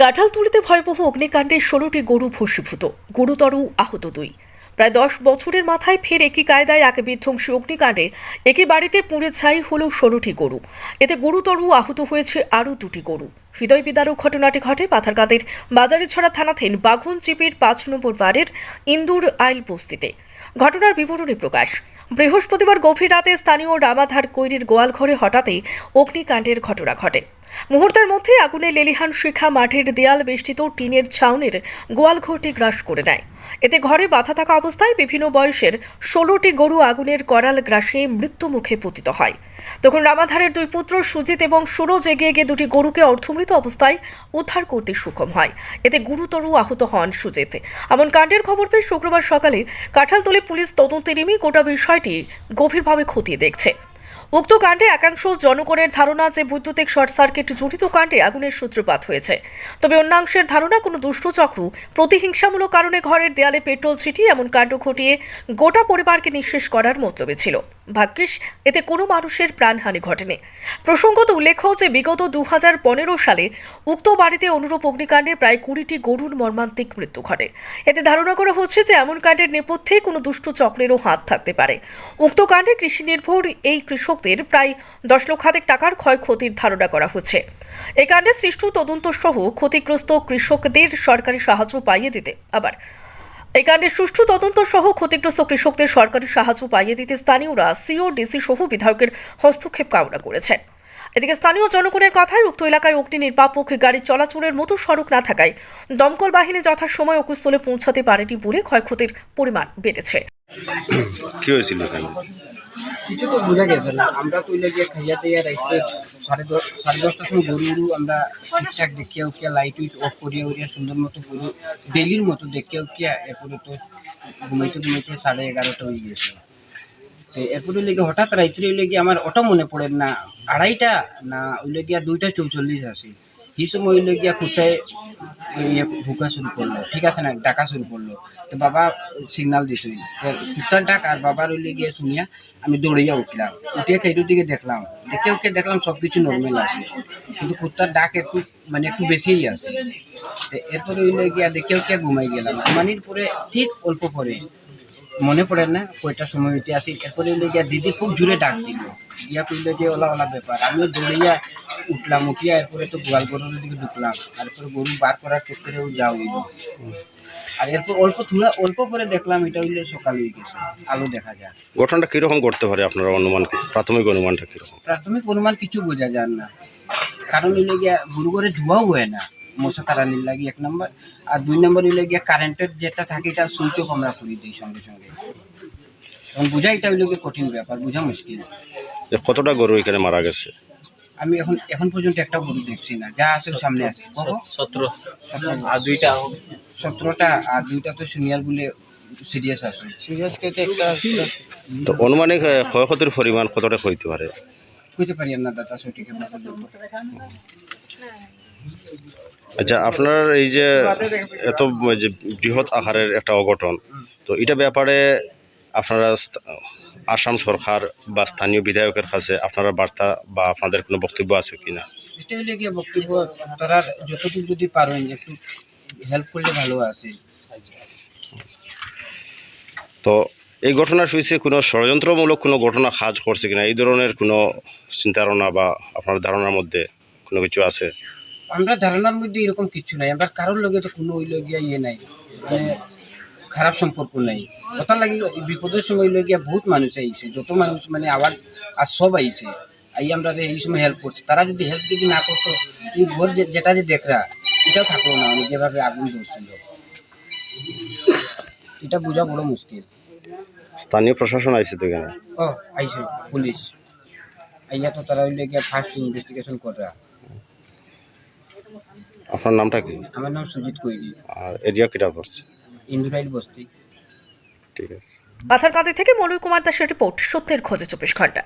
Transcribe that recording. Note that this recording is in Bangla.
কাঁঠালতুলিতে ভয়াবহ অগ্নিকাণ্ডে ষোলোটি গরু ভস্মীভূত। গুরুতর আহত দুই। প্রায় দশ বছরের মাথায় ফের একই কায়দায় এক বিধ্বংসী অগ্নিকাণ্ডে একই বাড়িতে পুড়ে ছাই হল ষোলোটি গরু। এতে গুরুতর আহত হয়েছে আরও দুটি গরু। হৃদয় বিদারক ঘটনাটি ঘটে পাথারকাঁদের বাজারিছড়া থানাধীন বাঘুন চিপির পাঁচ নম্বর ওয়ার্ডের ইন্দুর আইল বস্তিতে। ঘটনার বিবরণী প্রকাশ। বৃহস্পতিবার গভীর রাতে স্থানীয় রামাধার কৈরির গোয়ালঘরে হঠাৎই অগ্নিকাণ্ডের ঘটনা ঘটে। মুহূর্তের মধ্যে আগুনে লেলিহান শিখা মাঠের দেয়াল বেষ্টিত টিনের ছাউনির গোয়ালঘরটি গ্রাস করে নেয়। এতে ঘরে বাধা থাকা অবস্থায় বিভিন্ন বয়সের ষোলোটি গরু আগুনের করাল গ্রাসে মৃত্যুমুখে পতিত হয়। তখন রামাধারের দুই পুত্র সুজিত এবং সুরজ এগিয়ে গিয়ে দুটি গরুকে অর্ধমৃত অবস্থায় উদ্ধার করতে সক্ষম হয়। এতে গুরুতর আহত হন সুজিত। এমন কাণ্ডের খবর পেয়ে শুক্রবার সকালে কাঁঠালতলি পুলিশ তদন্তে নেমে গোটা বিষয়টি গভীরভাবে খতিয়ে দেখছে। উক্ত কাণ্ডে একাংশ জনগণের ধারণা যে বৈদ্যুতিক শর্ট সার্কিট জড়িত কাণ্ডে আগুনের সূত্রপাত হয়েছে। তবে অন্যাংশের ধারণা, কোনো দুষ্টচক্র, প্রতিহিংসামূলক কারণে ঘরের দেয়ালে পেট্রোল ছিটিয়ে এমন কাণ্ড ঘটিয়ে গোটা পরিবারকে নিঃশেষ করার মতলবে ছিল। ভাগ্যিস, এতে কোনো মানুষের প্রাণহানি ঘটেনি। প্রসঙ্গত উল্লেখ্য যে, বিগত দু হাজার পনেরো সালে উক্ত বাড়িতে অনুরূপ অগ্নিকাণ্ডে প্রায় কুড়িটি গরুর মর্মান্তিক মৃত্যু ঘটে। এতে ধারণা করা হচ্ছে যে, এমন কাণ্ডের নেপথ্যে কোনো দুষ্ট চক্রেরও হাত থাকতে পারে। উক্ত কাণ্ডে কৃষি নির্ভর এই কৃষকদের প্রায় দশ লক্ষাধিক টাকার ক্ষয়ক্ষতির ধারণা করা হচ্ছে। এই কাণ্ডে সৃষ্ট তদন্ত সহ ক্ষতিগ্রস্ত কৃষকদের সরকারি সাহায্য পাইয়ে দিতে আবার এই কাণ্ডের সুষ্ঠু তদন্ত সহ ক্ষতিগ্রস্ত কৃষকদের সরকারি সাহায্য পাইয়ে দিতে স্থানীয়রা সিও, ডিসি সহ বিধায়কের হস্তক্ষেপ কামনা করেছেন। এদিকে স্থানীয় জনগণের কথায় উক্ত এলাকায় অগ্নি নির্বাপক গাড়ি চলাচলের মতো সড়ক না থাকায় দমকল বাহিনী যথাসময় অকুস্থলে পৌঁছাতে পারেনি বলে ক্ষয়ক্ষতির পরিমাণ বেড়েছে। কি হয়েছিল কিছু তো বোঝা গেছে না আমরা কইলে গিয়ে খাইয়া দিয়ে রাইতে সাড়ে দশ, সাড়ে দশটার সময় গরু আমরা ঠিকঠাক দেখিয়া উঠিয়া লাইট উইট অফ করিয়া উঠিয়া, সুন্দর মতো গরু ডেলির মতো দেখিয়া উঠিয়া, এরপরে তো ঘুমাইতে ঘুমাইতে সাড়ে এগারোটা হয়ে গেছে তো এরপরে লেগে হঠাৎ রাইতে গিয়ে আমার ওটা মনে পড়ে না, আড়াইটা না ওইলে গিয়া দুইটা চৌচল্লিশ আছে। এই সময় ওইলে গিয়া কোথায় ইয়ে ভুকা শুরু করল, ঠিক আছে না, ডাকা শুরু করল। তো বাবা সিগনাল দিছে। কুত্তার ডাক আর বাবার ওইলে গিয়ে শুনিয়া আমি দৌড়িয়া উঠলাম। উঠিয়ে সেইটার দিকে দেখলাম। দেখে ওকে দেখলাম সব কিছু নর্মাল আছে। কিন্তু কুত্তার ডাক একটু মানে একটু বেশিই আছে। এরপরে ওইলে গিয়া দেখে ওকে ঘুমাই গেলাম। ঘুমানির পরে ঠিক অল্প পরে, মনে পড়ে না কয়টার সময় উঠে আসি এরপরে ওইলে গিয়া দিদি খুব জোরে ডাক দিল। ইয়া কইলে যে ওলা ওলা ব্যাপার। আমিও দৌড়িয়া উঠলাম, উঠিয়া এরপরে তো গোয়াল গরুর দিকে ঢুকলাম। তারপরে গরু বার করার চক্করেও যাও আর এরপর অল্প থোড়া অল্প পরে দেখলাম এটা হইলে সকাল হয়ে গেছে আলো দেখা যায়। ঘটনাটা কীরকম করতে পারে আপনার অনুমান প্রাথমিক অনুমানটা কীরকম? প্রাথমিক অনুমান কিছু বোঝা যায় না। কারণ হইলে গিয়া গরু ঘরে ধোয়াও হয় না। মশা তাড়ানির লাগি এক নম্বর। আর দুই নম্বর হইলে গিয়া কারেন্টের যেটা থাকে এটা সুইচ অফ আমরা করি দিই সঙ্গে সঙ্গে। এবং বোঝা এটা হইলে গিয়ে কঠিন ব্যাপার বোঝা মুশকিল। যে কতটা গরু এখানে মারা গেছে? আমি এখন এখন পর্যন্ত একটা গরু দেখছি না। যা আছে ও সামনে আছে। সতেরো আর দুইটা সতেরোটা আর দুইটা তো সিনিয়র বলে সিরিয়াস আছে সিরিয়াস কেটে একটা তো অনুমানিক ক্ষয়ক্ষতির পরিমাণ কতটা হইতে পারে? কইতে পারি না দাদা সঠিক আচ্ছা আপনার এই যে এত যে বৃহৎ আকারের একটা অঘটন তো এটা ব্যাপারে আপনারা আসাম সরকার বা স্থানীয় বিধায়কের কাছে আপনারা বার্তা বা আপনাদের কোনো বক্তব্য আছে কিনা? এটা হলে গিয়ে বক্তব্য তারা যতটুকু যদি পারেন একটু হেল্প করলে ভালো আছে। তো এই ঘটনার পিছিয়ে কোনো ষড়যন্ত্রমূলক কোনো ঘটনা কাজ করছে কিনা? এই ধরনের কোনো চিন্তাধারণা বা আপনার ধারণার মধ্যে কোনো কিছু আছে? আমরা ধারণার মধ্যে এরকম কিছু নাই। আমরা কারোর লগে তো কোনো ওই লগিয়া ইয়ে নাই। মানে খারাপ সম্পর্ক নাই। কথা লাগি বিপদের সময় লগিয়া বহুত মানুষ আইছে। যত মানুষ মানে আবার আর সব আইছে। আই আমরা এই সময় হেল্প করছে। তারা যদি হেল্প যদি না করতো এই ঘর যেটা যে দেখরা এটাও থাকল না আমি যেভাবে আগুন ধরছিল। এটা বোঝা বড় মুশকিল। স্থানীয় প্রশাসন আইছে তো এখানে? ও আইছে পুলিশ। আইয়া তো তারা হইলে গিয়ে ফার্স্ট ইনভেস্টিগেশন করা। আপনার নামটা কি? আমার নাম সুজিত কৈরি। আর এরিয়া কিটা পড়ছে? ইন্দুরাইল বস্তি। ঠিক আছে। পাথারকাঁদি থেকে মলয় কুমার দাসের রিপোর্ট সত্যের খোঁজে চব্বিশ ঘণ্টা।